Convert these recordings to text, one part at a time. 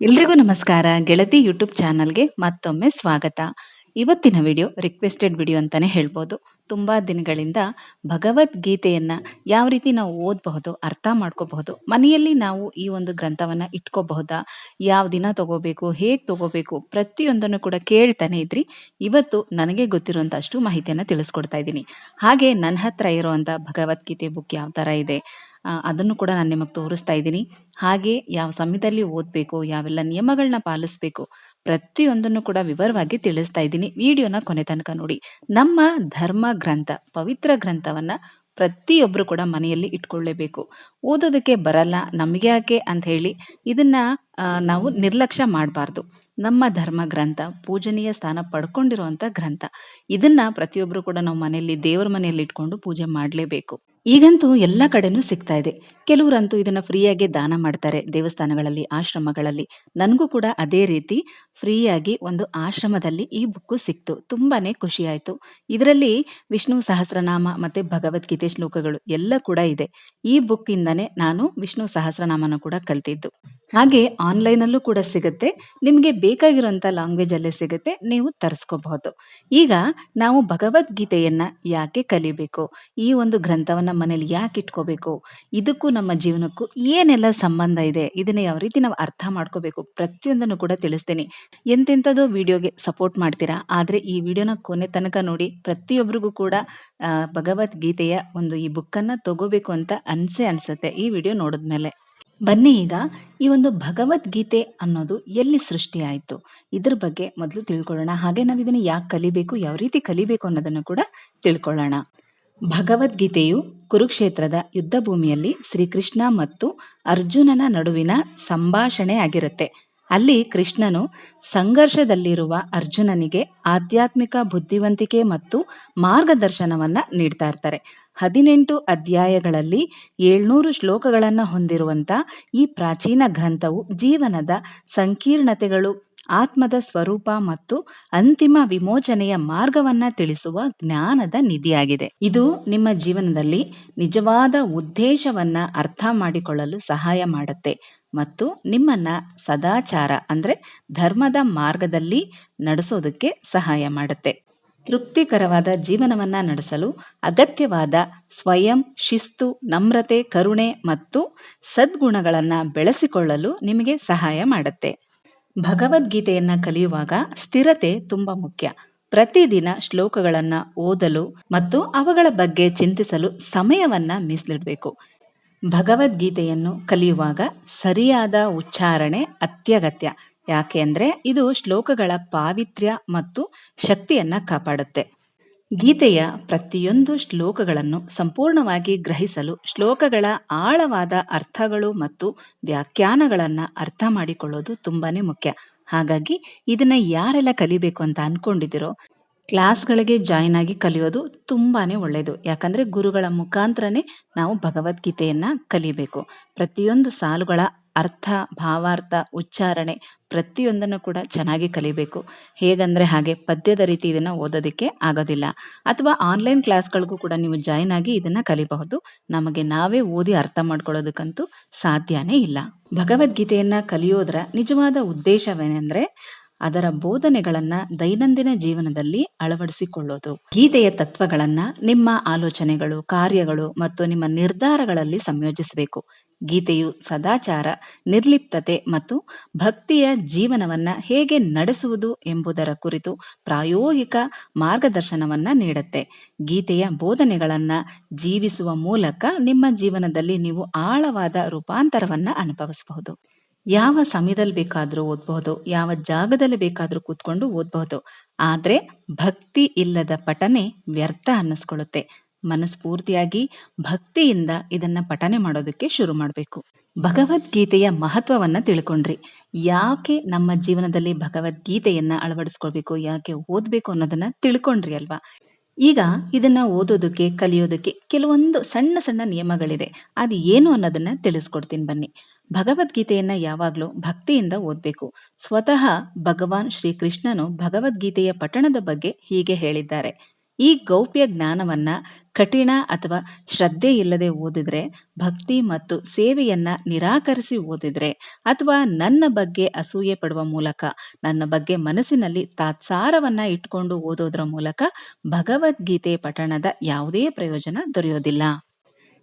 ಎಲ್ರಿಗೂ ನಮಸ್ಕಾರ. ಗೆಳತಿ ಯೂಟ್ಯೂಬ್ ಚಾನಲ್ಗೆ ಮತ್ತೊಮ್ಮೆ ಸ್ವಾಗತ. ಇವತ್ತಿನ ವಿಡಿಯೋ ರಿಕ್ವೆಸ್ಟೆಡ್ ವಿಡಿಯೋ ಅಂತಾನೆ ಹೇಳ್ಬೋದು. ತುಂಬಾ ದಿನಗಳಿಂದ ಭಗವದ್ಗೀತೆಯನ್ನು ಯಾವ ರೀತಿ ನಾವು ಓದಬಹುದು, ಅರ್ಥ ಮಾಡ್ಕೋಬಹುದು, ಮನೆಯಲ್ಲಿ ನಾವು ಈ ಒಂದು ಗ್ರಂಥವನ್ನ ಇಟ್ಕೋಬಹುದಾ, ಯಾವ ದಿನ ತಗೋಬೇಕು, ಹೇಗೆ ತಗೋಬೇಕು ಪ್ರತಿಯೊಂದನ್ನು ಕೂಡ ಕೇಳ್ತಾನೆ ಇದ್ರಿ. ಇವತ್ತು ನನಗೆ ಗೊತ್ತಿರುವಂಥಷ್ಟು ಮಾಹಿತಿಯನ್ನ ತಿಳಿಸ್ಕೊಡ್ತಾ ಇದ್ದೀನಿ. ಹಾಗೆ ನನ್ನ ಹತ್ರ ಇರುವಂಥ ಭಗವದ್ಗೀತೆ ಬುಕ್ ಯಾವ ತರ ಇದೆ ಅದನ್ನು ಕೂಡ ನಾನು ನಿಮಗೆ ತೋರಿಸ್ತಾ ಇದ್ದೀನಿ. ಹಾಗೆ ಯಾವ ಸಮಯದಲ್ಲಿ ಓದಬೇಕು, ಯಾವೆಲ್ಲ ನಿಯಮಗಳನ್ನ ಪಾಲಿಸ್ಬೇಕು ಪ್ರತಿಯೊಂದನ್ನು ಕೂಡ ವಿವರವಾಗಿ ತಿಳಿಸ್ತಾ ಇದ್ದೀನಿ. ವಿಡಿಯೋನ ಕೊನೆ ತನಕ ನೋಡಿ. ನಮ್ಮ ಧರ್ಮ ಗ್ರಂಥ, ಪವಿತ್ರ ಗ್ರಂಥವನ್ನ ಪ್ರತಿಯೊಬ್ಬರು ಕೂಡ ಮನೆಯಲ್ಲಿ ಇಟ್ಕೊಳ್ಳೇಬೇಕು. ಓದೋದಕ್ಕೆ ಬರಲ್ಲ, ನಮಗೆ ಯಾಕೆ ಅಂತ ಹೇಳಿ ಇದನ್ನ ನಾವು ನಿರ್ಲಕ್ಷ್ಯ ಮಾಡಬಾರ್ದು. ನಮ್ಮ ಧರ್ಮ ಗ್ರಂಥ, ಪೂಜನೀಯ ಸ್ಥಾನ ಪಡ್ಕೊಂಡಿರುವಂಥ ಗ್ರಂಥ. ಇದನ್ನ ಪ್ರತಿಯೊಬ್ಬರು ಕೂಡ ನಾವು ಮನೆಯಲ್ಲಿ, ದೇವರ ಮನೆಯಲ್ಲಿ ಇಟ್ಕೊಂಡು ಪೂಜೆ ಮಾಡಲೇಬೇಕು. ಈಗಂತೂ ಎಲ್ಲ ಕಡೆನೂ ಸಿಗ್ತಾ ಇದೆ. ಕೆಲವರಂತೂ ಇದನ್ನ ಫ್ರೀಯಾಗಿ ದಾನ ಮಾಡ್ತಾರೆ ದೇವಸ್ಥಾನಗಳಲ್ಲಿ, ಆಶ್ರಮಗಳಲ್ಲಿ. ನನಗೂ ಕೂಡ ಅದೇ ರೀತಿ ಫ್ರೀಯಾಗಿ ಒಂದು ಆಶ್ರಮದಲ್ಲಿ ಈ ಬುಕ್ಕು ಸಿಕ್ತು. ತುಂಬಾನೇ ಖುಷಿ ಆಯ್ತು. ಇದರಲ್ಲಿ ವಿಷ್ಣು ಸಹಸ್ರನಾಮ ಮತ್ತೆ ಭಗವದ್ಗೀತೆ ಶ್ಲೋಕಗಳು ಎಲ್ಲ ಕೂಡ ಇದೆ. ಈ ಬುಕ್ ಇಂದಾನೆ ನಾನು ವಿಷ್ಣು ಸಹಸ್ರನಾಮನ ಕೂಡ ಕಲ್ತಿದ್ದು. ಹಾಗೆ ಆನ್ಲೈನಲ್ಲೂ ಕೂಡ ಸಿಗುತ್ತೆ. ನಿಮಗೆ ಬೇಕಾಗಿರುವಂತ ಲ್ಯಾಂಗ್ವೇಜ್ ಅಲ್ಲೇ ಸಿಗುತ್ತೆ. ನೀವು ತರಿಸ್ಕೋಬಹುದು. ಈಗ ನಾವು ಭಗವದ್ಗೀತೆಯನ್ನ ಯಾಕೆ ಕಲಿಬೇಕು? ಈ ಒಂದು ಗ್ರಂಥವನ್ನ ಮನೇಲಿ ಯಾಕೆ ಇಟ್ಕೋಬೇಕು? ಇದಕ್ಕೂ ನಮ್ಮ ಜೀವನಕ್ಕೂ ಏನೆಲ್ಲ ಸಂಬಂಧ ಇದೆ? ಇದನ್ನ ಯಾವ ರೀತಿ ನಾವು ಅರ್ಥ ಮಾಡ್ಕೋಬೇಕು ಪ್ರತಿಯೊಂದನ್ನು ಕೂಡ ತಿಳಿಸ್ತೇನೆ. ಎಂತೆಂಥದೋ ವಿಡಿಯೋಗೆ ಸಪೋರ್ಟ್ ಮಾಡ್ತೀರಾ? ಆದ್ರೆ ಈ ವಿಡಿಯೋನ ಕೊನೆ ತನಕ ನೋಡಿ ಪ್ರತಿಯೊಬ್ಬರಿಗೂ ಕೂಡ ಭಗವದ್ಗೀತೆಯ ಒಂದು ಈ ಬುಕ್ಕನ್ನ ತಗೋಬೇಕು ಅಂತ ಅನ್ಸೆ ಅನ್ಸುತ್ತೆ ಈ ವಿಡಿಯೋ ನೋಡಿದ್ಮೇಲೆ. ಬನ್ನಿ ಈಗ ಈ ಒಂದು ಭಗವದ್ಗೀತೆ ಅನ್ನೋದು ಎಲ್ಲಿ ಸೃಷ್ಟಿಯಾಯಿತು ಇದ್ರ ಬಗ್ಗೆ ಮೊದಲು ತಿಳ್ಕೊಳ್ಳೋಣ. ಹಾಗೆ ನಾವು ಇದನ್ನ ಯಾಕೆ ಕಲಿಬೇಕು, ಯಾವ ರೀತಿ ಕಲಿಬೇಕು ಅನ್ನೋದನ್ನು ಕೂಡ ತಿಳ್ಕೊಳ್ಳೋಣ. ಭಗವದ್ಗೀತೆಯು ಕುರುಕ್ಷೇತ್ರದ ಯುದ್ಧಭೂಮಿಯಲ್ಲಿ ಶ್ರೀಕೃಷ್ಣ ಮತ್ತು ಅರ್ಜುನನ ನಡುವಿನ ಸಂಭಾಷಣೆ ಆಗಿರುತ್ತೆ. ಅಲ್ಲಿ ಕೃಷ್ಣನು ಸಂಘರ್ಷದಲ್ಲಿರುವ ಅರ್ಜುನನಿಗೆ ಆಧ್ಯಾತ್ಮಿಕ ಬುದ್ಧಿವಂತಿಕೆ ಮತ್ತು ಮಾರ್ಗದರ್ಶನವನ್ನ ನೀಡ್ತಾ ಇರ್ತಾರೆ. ಹದಿನೆಂಟು ಅಧ್ಯಾಯಗಳಲ್ಲಿ ಏಳ್ನೂರು ಶ್ಲೋಕಗಳನ್ನು ಹೊಂದಿರುವಂತ ಈ ಪ್ರಾಚೀನ ಗ್ರಂಥವು ಜೀವನದ ಸಂಕೀರ್ಣತೆಗಳು ಆತ್ಮದ ಸ್ವರೂಪ ಮತ್ತು ಅಂತಿಮ ವಿಮೋಚನೆಯ ಮಾರ್ಗವನ್ನ ತಿಳಿಸುವ ಜ್ಞಾನದ ನಿಧಿಯಾಗಿದೆ. ಇದು ನಿಮ್ಮ ಜೀವನದಲ್ಲಿ ನಿಜವಾದ ಉದ್ದೇಶವನ್ನ ಅರ್ಥ ಮಾಡಿಕೊಳ್ಳಲು ಸಹಾಯ ಮಾಡುತ್ತೆ ಮತ್ತು ನಿಮ್ಮನ್ನ ಸದಾಚಾರ ಅಂದ್ರೆ ಧರ್ಮದ ಮಾರ್ಗದಲ್ಲಿ ನಡೆಸೋದಕ್ಕೆ ಸಹಾಯ ಮಾಡುತ್ತೆ. ತೃಪ್ತಿಕರವಾದ ಜೀವನವನ್ನ ನಡೆಸಲು ಅಗತ್ಯವಾದ ಸ್ವಯಂ ಶಿಸ್ತು, ನಮ್ರತೆ, ಕರುಣೆ ಮತ್ತು ಸದ್ಗುಣಗಳನ್ನ ಬೆಳೆಸಿಕೊಳ್ಳಲು ನಿಮಗೆ ಸಹಾಯ ಮಾಡುತ್ತೆ. ಭಗವದ್ಗೀತೆಯನ್ನ ಕಲಿಯುವಾಗ ಸ್ಥಿರತೆ ತುಂಬಾ ಮುಖ್ಯ. ಪ್ರತಿದಿನ ಶ್ಲೋಕಗಳನ್ನ ಓದಲು ಮತ್ತು ಅವುಗಳ ಬಗ್ಗೆ ಚಿಂತಿಸಲು ಸಮಯವನ್ನ ಮೀಸಲಿಡಬೇಕು ಭಗವದ್ಗೀತೆಯನ್ನು ಕಲಿಯುವಾಗ ಸರಿಯಾದ ಉಚ್ಚಾರಣೆ ಅತ್ಯಗತ್ಯ. ಯಾಕೆ ಅಂದ್ರೆ ಇದು ಶ್ಲೋಕಗಳ ಪಾವಿತ್ರ್ಯ ಮತ್ತು ಶಕ್ತಿಯನ್ನ ಕಾಪಾಡುತ್ತೆ. ಗೀತೆಯ ಪ್ರತಿಯೊಂದು ಶ್ಲೋಕಗಳನ್ನು ಸಂಪೂರ್ಣವಾಗಿ ಗ್ರಹಿಸಲು ಶ್ಲೋಕಗಳ ಆಳವಾದ ಅರ್ಥಗಳು ಮತ್ತು ವ್ಯಾಖ್ಯಾನಗಳನ್ನು ಅರ್ಥ ಮಾಡಿಕೊಳ್ಳೋದು ತುಂಬಾ ಮುಖ್ಯ. ಹಾಗಾಗಿ ಇದನ್ನ ಯಾರೆಲ್ಲ ಕಲಿಬೇಕು ಅಂತ ಅಂದ್ಕೊಂಡಿದ್ದೀರೋ ಕ್ಲಾಸ್ಗಳಿಗೆ ಜಾಯಿನ್ ಆಗಿ ಕಲಿಯೋದು ತುಂಬಾ ಒಳ್ಳೆಯದು ಯಾಕಂದ್ರೆ ಗುರುಗಳ ಮುಖಾಂತರನೇ ನಾವು ಭಗವದ್ಗೀತೆಯನ್ನು ಕಲಿಬೇಕು. ಪ್ರತಿಯೊಂದು ಸಾಲುಗಳ ಅರ್ಥ, ಭಾವಾರ್ಥ, ಉಚ್ಚಾರಣೆ ಪ್ರತಿಯೊಂದನ್ನು ಕೂಡ ಚೆನ್ನಾಗಿ ಕಲಿಬೇಕು. ಹೇಗಂದ್ರೆ ಹಾಗೆ ಪದ್ಯದ ರೀತಿ ಇದನ್ನ ಓದೋದಕ್ಕೆ ಆಗೋದಿಲ್ಲ. ಅಥವಾ ಆನ್ಲೈನ್ ಕ್ಲಾಸ್ಗಳಿಗೂ ಕೂಡ ನೀವು ಜಾಯಿನ್ ಆಗಿ ಇದನ್ನ ಕಲಿಬಹುದು. ನಮಗೆ ನಾವೇ ಓದಿ ಅರ್ಥ ಮಾಡ್ಕೊಳ್ಳೋದಕ್ಕಂತೂ ಸಾಧ್ಯನೇ ಇಲ್ಲ. ಭಗವದ್ಗೀತೆಯನ್ನ ಕಲಿಯೋದ್ರ ನಿಜವಾದ ಉದ್ದೇಶವೇನೆಂದ್ರೆ ಅದರ ಬೋಧನೆಗಳನ್ನ ದೈನಂದಿನ ಜೀವನದಲ್ಲಿ ಅಳವಡಿಸಿಕೊಳ್ಳೋದು. ಗೀತೆಯ ತತ್ವಗಳನ್ನ ನಿಮ್ಮ ಆಲೋಚನೆಗಳು, ಕಾರ್ಯಗಳು ಮತ್ತು ನಿಮ್ಮ ನಿರ್ಧಾರಗಳಲ್ಲಿ ಸಂಯೋಜಿಸಬೇಕು. ಗೀತೆಯು ಸದಾಚಾರ, ನಿರ್ಲಿಪ್ತತೆ ಮತ್ತು ಭಕ್ತಿಯ ಜೀವನವನ್ನ ಹೇಗೆ ನಡೆಸುವುದು ಎಂಬುದರ ಕುರಿತು ಪ್ರಾಯೋಗಿಕ ಮಾರ್ಗದರ್ಶನವನ್ನ ನೀಡುತ್ತೆ. ಗೀತೆಯ ಬೋಧನೆಗಳನ್ನ ಜೀವಿಸುವ ಮೂಲಕ ನಿಮ್ಮ ಜೀವನದಲ್ಲಿ ನೀವು ಆಳವಾದ ರೂಪಾಂತರವನ್ನ ಅನುಭವಿಸಬಹುದು. ಯಾವ ಸಮಯದಲ್ಲಿ ಬೇಕಾದ್ರೂ ಓದ್ಬಹುದು, ಯಾವ ಜಾಗದಲ್ಲಿ ಬೇಕಾದ್ರೂ ಕೂತ್ಕೊಂಡು ಓದ್ಬಹುದು. ಆದ್ರೆ ಭಕ್ತಿ ಇಲ್ಲದ ಪಠನೆ ವ್ಯರ್ಥ ಅನ್ನಿಸ್ಕೊಳ್ಳುತ್ತೆ. ಮನಸ್ಫೂರ್ತಿಯಾಗಿ ಭಕ್ತಿಯಿಂದ ಇದನ್ನ ಪಠನೆ ಮಾಡೋದಕ್ಕೆ ಶುರು ಮಾಡಬೇಕು. ಭಗವದ್ಗೀತೆಯ ಮಹತ್ವವನ್ನ ತಿಳ್ಕೊಂಡ್ರಿ. ಯಾಕೆ ನಮ್ಮ ಜೀವನದಲ್ಲಿ ಭಗವದ್ಗೀತೆಯನ್ನ ಅಳವಡಿಸ್ಕೊಳ್ಬೇಕು, ಯಾಕೆ ಓದ್ಬೇಕು ಅನ್ನೋದನ್ನ ತಿಳ್ಕೊಂಡ್ರಿ ಅಲ್ವಾ? ಈಗ ಇದನ್ನ ಓದೋದಕ್ಕೆ, ಕಲಿಯೋದಕ್ಕೆ ಕೆಲವೊಂದು ಸಣ್ಣ ಸಣ್ಣ ನಿಯಮಗಳಿದೆ. ಅದು ಏನು ಅನ್ನೋದನ್ನ ತಿಳಿಸ್ಕೊಡ್ತೀನಿ ಬನ್ನಿ. ಭಗವದ್ಗೀತೆಯನ್ನ ಯಾವಾಗಲೂ ಭಕ್ತಿಯಿಂದ ಓದಬೇಕು. ಸ್ವತಃ ಭಗವಾನ್ ಶ್ರೀಕೃಷ್ಣನು ಭಗವದ್ಗೀತೆಯ ಪಠಣದ ಬಗ್ಗೆ ಹೀಗೆ ಹೇಳಿದ್ದಾರೆ. ಈ ಗೌಪ್ಯ ಜ್ಞಾನವನ್ನ ಕಠಿಣ ಅಥವಾ ಶ್ರದ್ಧೆ ಇಲ್ಲದೆ ಓದಿದ್ರೆ, ಭಕ್ತಿ ಮತ್ತು ಸೇವೆಯನ್ನ ನಿರಾಕರಿಸಿ ಓದಿದ್ರೆ, ಅಥವಾ ನನ್ನ ಬಗ್ಗೆ ಅಸೂಯೆ ಪಡುವ ಮೂಲಕ, ನನ್ನ ಬಗ್ಗೆ ಮನಸ್ಸಿನಲ್ಲಿ ತಾತ್ಸಾರವನ್ನ ಇಟ್ಕೊಂಡು ಓದೋದ್ರ ಮೂಲಕ ಭಗವದ್ಗೀತೆ ಪಠಣದ ಯಾವುದೇ ಪ್ರಯೋಜನ ದೊರೆಯೋದಿಲ್ಲ.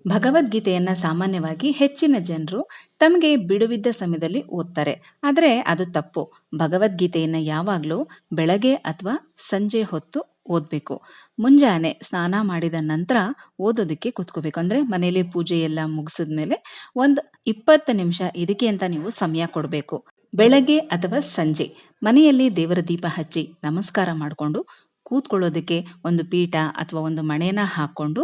ಭಗವದ್ಗೀತೆಯನ್ನ ಸಾಮಾನ್ಯವಾಗಿ ಹೆಚ್ಚಿನ ಜನರು ತಮಗೆ ಬಿಡುವಿದ್ದ ಸಮಯದಲ್ಲಿ ಓದ್ತಾರೆ. ಆದರೆ ಅದು ತಪ್ಪು. ಭಗವದ್ಗೀತೆಯನ್ನು ಯಾವಾಗಲೂ ಬೆಳಗ್ಗೆ ಅಥವಾ ಸಂಜೆ ಹೊತ್ತು ಓದಬೇಕು. ಮುಂಜಾನೆ ಸ್ನಾನ ಮಾಡಿದ ನಂತರ ಓದೋದಕ್ಕೆ ಕೂತ್ಕೋಬೇಕು. ಅಂದರೆ ಮನೇಲಿ ಪೂಜೆ ಎಲ್ಲ ಮುಗಿಸಿದ ಮೇಲೆ ಒಂದು ಇಪ್ಪತ್ತು ನಿಮಿಷ ಇದಕ್ಕೆ ಅಂತ ನೀವು ಸಮಯ ಕೊಡಬೇಕು. ಬೆಳಗ್ಗೆ ಅಥವಾ ಸಂಜೆ ಮನೆಯಲ್ಲಿ ದೇವರ ದೀಪ ಹಚ್ಚಿ ನಮಸ್ಕಾರ ಮಾಡಿಕೊಂಡು ಕೂತ್ಕೊಳ್ಳೋದಕ್ಕೆ ಒಂದು ಪೀಠ ಅಥವಾ ಒಂದು ಮಣೆನ ಹಾಕ್ಕೊಂಡು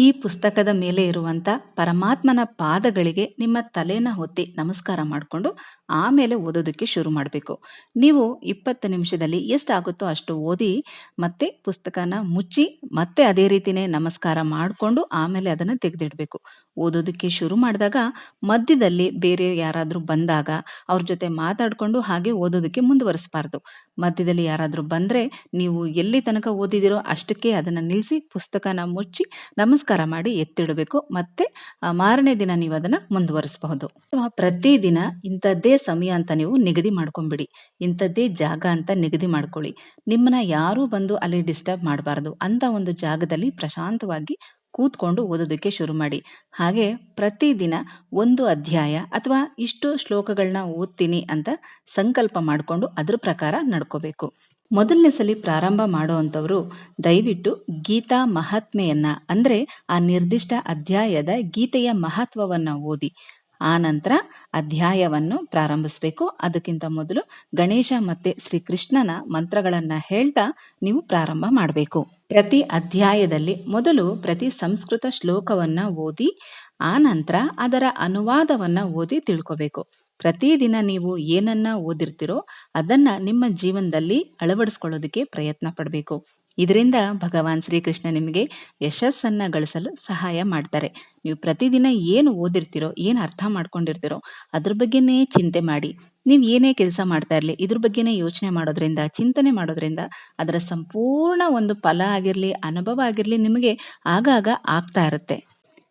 ಈ ಪುಸ್ತಕದ ಮೇಲೆ ಇರುವಂತ ಪರಮಾತ್ಮನ ಪಾದಗಳಿಗೆ ನಿಮ್ಮ ತಲೆನ ಹೊತ್ತಿ ನಮಸ್ಕಾರ ಮಾಡಿಕೊಂಡು ಆಮೇಲೆ ಓದೋದಕ್ಕೆ ಶುರು ಮಾಡಬೇಕು. ನೀವು ಇಪ್ಪತ್ತು ನಿಮಿಷದಲ್ಲಿ ಎಷ್ಟಾಗುತ್ತೋ ಅಷ್ಟು ಓದಿ, ಮತ್ತೆ ಪುಸ್ತಕನ ಮುಚ್ಚಿ, ಮತ್ತೆ ಅದೇ ರೀತಿನೇ ನಮಸ್ಕಾರ ಮಾಡಿಕೊಂಡು ಆಮೇಲೆ ಅದನ್ನು ತೆಗೆದಿಡಬೇಕು. ಓದೋದಕ್ಕೆ ಶುರು ಮಾಡಿದಾಗ ಮಧ್ಯದಲ್ಲಿ ಬೇರೆ ಯಾರಾದರೂ ಬಂದಾಗ ಅವ್ರ ಜೊತೆ ಮಾತಾಡಿಕೊಂಡು ಹಾಗೆ ಓದೋದಕ್ಕೆ ಮುಂದುವರಿಸಬಾರ್ದು. ಮಧ್ಯದಲ್ಲಿ ಯಾರಾದರೂ ಬಂದರೆ ನೀವು ಎಲ್ಲಿ ತನಕ ಓದಿದಿರೋ ಅಷ್ಟಕ್ಕೆ ಅದನ್ನು ನಿಲ್ಲಿಸಿ ಪುಸ್ತಕನ ಮುಚ್ಚಿ ನಮಸ್ಕಾರ ಮಾಡಿ ಎತ್ತಿಡಬೇಕು. ಮತ್ತೆ ಮಾರನೇ ದಿನ ನೀವು ಅದನ್ನ ಮುಂದುವರಿಸಬಹುದು. ಅಥವಾ ಪ್ರತಿದಿನ ಇಂಥದ್ದೇ ಸಮಯ ಅಂತ ನೀವು ನಿಗದಿ ಮಾಡ್ಕೊಂಬಿಡಿ. ಇಂಥದ್ದೇ ಜಾಗ ಅಂತ ನಿಗದಿ ಮಾಡ್ಕೊಳ್ಳಿ. ನಿಮ್ಮನ್ನ ಯಾರೂ ಬಂದು ಅಲ್ಲಿ ಡಿಸ್ಟರ್ಬ್ ಮಾಡಬಾರ್ದು. ಅಂತ ಒಂದು ಜಾಗದಲ್ಲಿ ಪ್ರಶಾಂತವಾಗಿ ಕೂತ್ಕೊಂಡು ಓದೋದಕ್ಕೆ ಶುರು ಮಾಡಿ. ಹಾಗೆ ಪ್ರತಿದಿನ ಒಂದು ಅಧ್ಯಾಯ ಅಥವಾ ಇಷ್ಟು ಶ್ಲೋಕಗಳನ್ನ ಓದ್ತೀನಿ ಅಂತ ಸಂಕಲ್ಪ ಮಾಡಿಕೊಂಡು ಅದ್ರ ಪ್ರಕಾರ ನಡ್ಕೋಬೇಕು. ಮೊದಲನೇ ಸಲ ಪ್ರಾರಂಭ ಮಾಡುವಂಥವರು ದಯವಿಟ್ಟು ಗೀತಾ ಮಹಾತ್ಮೆಯನ್ನ, ಅಂದ್ರೆ ಆ ನಿರ್ದಿಷ್ಟ ಅಧ್ಯಾಯದ ಗೀತೆಯ ಮಹತ್ವವನ್ನ ಓದಿ, ಆ ನಂತರ ಅಧ್ಯಾಯವನ್ನು ಪ್ರಾರಂಭಿಸಬೇಕು. ಅದಕ್ಕಿಂತ ಮೊದಲು ಗಣೇಶ ಮತ್ತೆ ಶ್ರೀಕೃಷ್ಣನ ಮಂತ್ರಗಳನ್ನ ಹೇಳ್ತಾ ನೀವು ಪ್ರಾರಂಭ ಮಾಡಬೇಕು. ಪ್ರತಿ ಅಧ್ಯಾಯದಲ್ಲಿ ಮೊದಲು ಪ್ರತಿ ಸಂಸ್ಕೃತ ಶ್ಲೋಕವನ್ನ ಓದಿ, ಆ ನಂತರ ಅದರ ಅನುವಾದವನ್ನ ಓದಿ ತಿಳ್ಕೋಬೇಕು. ಪ್ರತಿದಿನ ನೀವು ಏನನ್ನ ಓದಿರ್ತಿರೋ ಅದನ್ನ ನಿಮ್ಮ ಜೀವನದಲ್ಲಿ ಅಳವಡಿಸ್ಕೊಳ್ಳೋದಕ್ಕೆ ಪ್ರಯತ್ನ ಪಡಬೇಕು. ಇದರಿಂದ ಭಗವಾನ್ ಶ್ರೀಕೃಷ್ಣ ನಿಮಗೆ ಯಶಸ್ಸನ್ನ ಗಳಿಸಲು ಸಹಾಯ ಮಾಡ್ತಾರೆ. ನೀವು ಪ್ರತಿದಿನ ಏನು ಓದಿರ್ತಿರೋ, ಏನು ಅರ್ಥ ಮಾಡ್ಕೊಂಡಿರ್ತಿರೋ ಅದ್ರ ಬಗ್ಗೆನೇ ಚಿಂತೆ ಮಾಡಿ. ನೀವು ಏನೇ ಕೆಲಸ ಮಾಡ್ತಾ ಇರಲಿ, ಇದ್ರ ಬಗ್ಗೆನೇ ಯೋಚನೆ ಮಾಡೋದ್ರಿಂದ, ಚಿಂತನೆ ಮಾಡೋದ್ರಿಂದ ಅದರ ಸಂಪೂರ್ಣ ಒಂದು ಫಲ ಆಗಿರಲಿ, ಅನುಭವ ಆಗಿರಲಿ ನಿಮಗೆ ಆಗಾಗ ಆಗ್ತಾ ಇರುತ್ತೆ.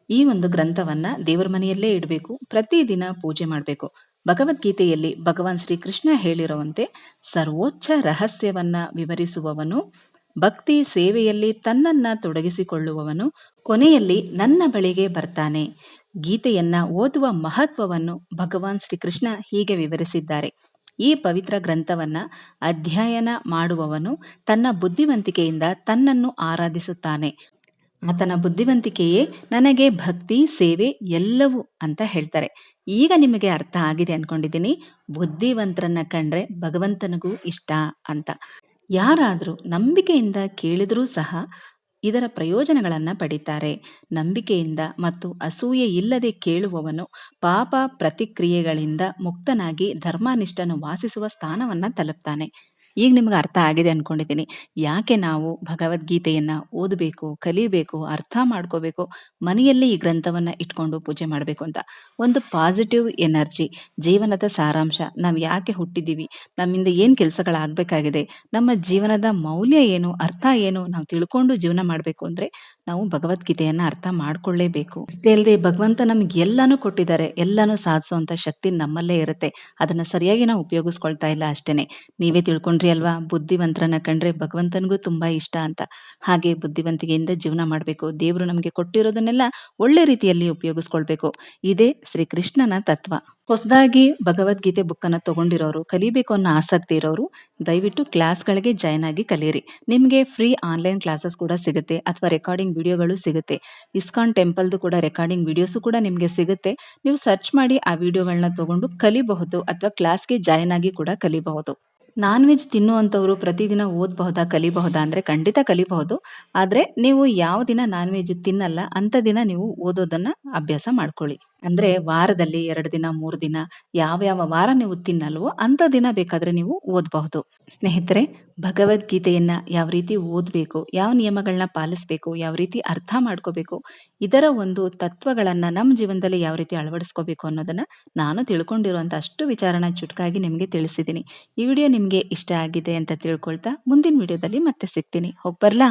ಈ ಒಂದು ಗ್ರಂಥವನ್ನ ದೇವರ ಮನೆಯಲ್ಲೇ ಇಡಬೇಕು, ಪ್ರತಿದಿನ ಪೂಜೆ ಮಾಡಬೇಕು. ಭಗವದ್ಗೀತೆಯಲ್ಲಿ ಭಗವಾನ್ ಶ್ರೀಕೃಷ್ಣ ಹೇಳಿರುವಂತೆ, ಸರ್ವೋಚ್ಚ ರಹಸ್ಯವನ್ನ ವಿವರಿಸುವವನು, ಭಕ್ತಿ ಸೇವೆಯಲ್ಲಿ ತನ್ನನ್ನ ತೊಡಗಿಸಿಕೊಳ್ಳುವವನು, ಕೊನೆಯಲ್ಲಿ ನನ್ನ ಬಳಿಗೆ ಬರ್ತಾನೆ. ಗೀತೆಯನ್ನ ಓದುವ ಮಹತ್ವವನ್ನು ಭಗವಾನ್ ಶ್ರೀಕೃಷ್ಣ ಹೀಗೆ ವಿವರಿಸಿದ್ದಾರೆ. ಈ ಪವಿತ್ರ ಗ್ರಂಥವನ್ನ ಅಧ್ಯಯನ ಮಾಡುವವನು ತನ್ನ ಬುದ್ಧಿವಂತಿಕೆಯಿಂದ ತನ್ನನ್ನು ಆರಾಧಿಸುತ್ತಾನೆ. ಆತನ ಬುದ್ಧಿವಂತಿಕೆಯೇ ನನಗೆ ಭಕ್ತಿ, ಸೇವೆ ಎಲ್ಲವೂ ಅಂತ ಹೇಳ್ತಾರೆ. ಈಗ ನಿಮಗೆ ಅರ್ಥ ಆಗಿದೆ ಅನ್ಕೊಂಡಿದ್ದೀನಿ. ಬುದ್ಧಿವಂತರನ್ನ ಕಂಡ್ರೆ ಭಗವಂತನಿಗೂ ಇಷ್ಟ ಅಂತ. ಯಾರಾದರೂ ನಂಬಿಕೆಯಿಂದ ಕೇಳಿದರೂ ಸಹ ಇದರ ಪ್ರಯೋಜನಗಳನ್ನು ಪಡಿತಾರೆ. ನಂಬಿಕೆಯಿಂದ ಮತ್ತು ಅಸೂಯೆ ಇಲ್ಲದೆ ಕೇಳುವವನು ಪಾಪ ಪ್ರತಿಕ್ರಿಯೆಗಳಿಂದ ಮುಕ್ತನಾಗಿ ಧರ್ಮನಿಷ್ಠನು ವಾಸಿಸುವ ಸ್ಥಾನವನ್ನು ತಲುಪ್ತಾನೆ. ಈಗ ನಿಮಗೆ ಅರ್ಥ ಆಗಿದೆ ಅನ್ಕೊಂಡಿದ್ದೀನಿ. ಯಾಕೆ ನಾವು ಭಗವದ್ಗೀತೆಯನ್ನ ಓದಬೇಕು, ಕಲಿಬೇಕು, ಅರ್ಥ ಮಾಡ್ಕೋಬೇಕು, ಮನೆಯಲ್ಲಿ ಈ ಗ್ರಂಥವನ್ನ ಇಟ್ಕೊಂಡು ಪೂಜೆ ಮಾಡಬೇಕು ಅಂತ? ಒಂದು ಪಾಸಿಟಿವ್ ಎನರ್ಜಿ ಜೀವನದ ಸಾರಾಂಶ. ನಾವು ಯಾಕೆ ಹುಟ್ಟಿದ್ದೀವಿ? ನಮ್ಮಿಂದ ಏನು ಕೆಲಸಗಳಾಗಬೇಕಾಗಿದೆ? ನಮ್ಮ ಜೀವನದ ಮೌಲ್ಯ ಏನು, ಅರ್ಥ ಏನು ನಾವು ತಿಳ್ಕೊಂಡು ಜೀವನ ಮಾಡಬೇಕು ಅಂದ್ರೆ ನಾವು ಭಗವದ್ಗೀತೆಯನ್ನ ಅರ್ಥ ಮಾಡ್ಕೊಳ್ಳೇಬೇಕು. ಅಷ್ಟೇ ಅಲ್ಲದೆ ಭಗವಂತ ನಮ್ಗೆ ಎಲ್ಲಾನು ಕೊಟ್ಟಿದ್ದಾರೆ. ಎಲ್ಲಾನು ಸಾಧಿಸುವಂತ ಶಕ್ತಿ ನಮ್ಮಲ್ಲೇ ಇರುತ್ತೆ. ಅದನ್ನ ಸರಿಯಾಗಿ ನಾವು ಉಪಯೋಗಿಸ್ಕೊಳ್ತಾ ಇಲ್ಲ ಅಷ್ಟೇನೆ. ನೀವೇ ತಿಳ್ಕೊಂಡ್ರಿ ಅಲ್ವಾ ಬುದ್ಧಿವಂತರನ್ನ ಕಂಡ್ರೆ ಭಗವಂತನಿಗೂ ತುಂಬಾ ಇಷ್ಟ ಅಂತ. ಹಾಗೆ ಬುದ್ಧಿವಂತಿಕೆಯಿಂದ ಜೀವನ ಮಾಡಬೇಕು. ದೇವರು ನಮಗೆ ಕೊಟ್ಟಿರೋದನ್ನೆಲ್ಲ ಒಳ್ಳೆ ರೀತಿಯಲ್ಲಿ ಉಪಯೋಗಿಸ್ಕೊಳ್ಬೇಕು. ಇದೇ ಶ್ರೀ ಕೃಷ್ಣನ ತತ್ವ. ಹೊಸದಾಗಿ ಭಗವದ್ಗೀತೆ ಬುಕ್ ಅನ್ನ ತಗೊಂಡಿರೋರು, ಕಲಿಬೇಕು ಅನ್ನೋ ಆಸಕ್ತಿ ಇರೋರು, ದಯವಿಟ್ಟು ಕ್ಲಾಸ್ಗಳಿಗೆ ಜಾಯ್ನ್ ಆಗಿ ಕಲಿಯಿರಿ ನಿಮಗೆ ಫ್ರೀ ಆನ್ಲೈನ್ ಕ್ಲಾಸಸ್ ಕೂಡ ಸಿಗುತ್ತೆ, ಅಥವಾ ರೆಕಾರ್ಡಿಂಗ್ ವಿಡಿಯೋಗಳು ಸಿಗುತ್ತೆ. ಇಸ್ಕಾನ್ ಟೆಂಪಲ್ದು ಕೂಡ ರೆಕಾರ್ಡಿಂಗ್ ವಿಡಿಯೋಸು ಕೂಡ ನಿಮಗೆ ಸಿಗುತ್ತೆ. ನೀವು ಸರ್ಚ್ ಮಾಡಿ ಆ ವಿಡಿಯೋಗಳನ್ನ ತಗೊಂಡು ಕಲಿಬಹುದು, ಅಥವಾ ಕ್ಲಾಸ್ಗೆ ಜಾಯ್ನ್ ಆಗಿ ಕೂಡ ಕಲಿಬಹುದು. ನಾನ್ ವೆಜ್ ತಿನ್ನುವಂಥವ್ರು ಪ್ರತಿದಿನ ಓದಬಹುದಾ, ಕಲಿಬಹುದಾ ಅಂದ್ರೆ ಖಂಡಿತ ಕಲಿಬಹುದು. ಆದ್ರೆ ನೀವು ಯಾವ ದಿನ ನಾನ್ ವೆಜ್ ತಿನ್ನಲ್ಲ, ಅಂತ ದಿನ ನೀವು ಓದೋದನ್ನ ಅಭ್ಯಾಸ ಮಾಡ್ಕೊಳ್ಳಿ. ಅಂದ್ರೆ ವಾರದಲ್ಲಿ ಎರಡು ದಿನ, ಮೂರು ದಿನ ಯಾವ ಯಾವ ವಾರ ನೀವು ತಿನ್ನಲ್ವೋ ಅಂತ ದಿನ ಬೇಕಾದ್ರೆ ನೀವು ಓದಬಹುದು. ಸ್ನೇಹಿತರೆ, ಭಗವದ್ಗೀತೆಯನ್ನ ಯಾವ ರೀತಿ ಓದಬೇಕು, ಯಾವ ನಿಯಮಗಳನ್ನ ಪಾಲಿಸಬೇಕು, ಯಾವ ರೀತಿ ಅರ್ಥ ಮಾಡ್ಕೋಬೇಕು, ಇದರ ಒಂದು ತತ್ವಗಳನ್ನ ನಮ್ಮ ಜೀವನದಲ್ಲಿ ಯಾವ ರೀತಿ ಅಳವಡಿಸ್ಕೋಬೇಕು ಅನ್ನೋದನ್ನ ನಾನು ತಿಳ್ಕೊಂಡಿರುವಂತ ಅಷ್ಟು ವಿಚಾರನ ಚುಟ್ಕಾಗಿ ನಿಮಗೆ ತಿಳಿಸಿದ್ದೀನಿ. ಈ ವಿಡಿಯೋ ನಿಮಗೆ ಇಷ್ಟ ಆಗಿದೆ ಅಂತ ತಿಳ್ಕೊಳ್ತಾ ಮುಂದಿನ ವಿಡಿಯೋದಲ್ಲಿ ಮತ್ತೆ ಸಿಗ್ತೀನಿ. ಹೋಗಿ ಬರ್ಲಾ?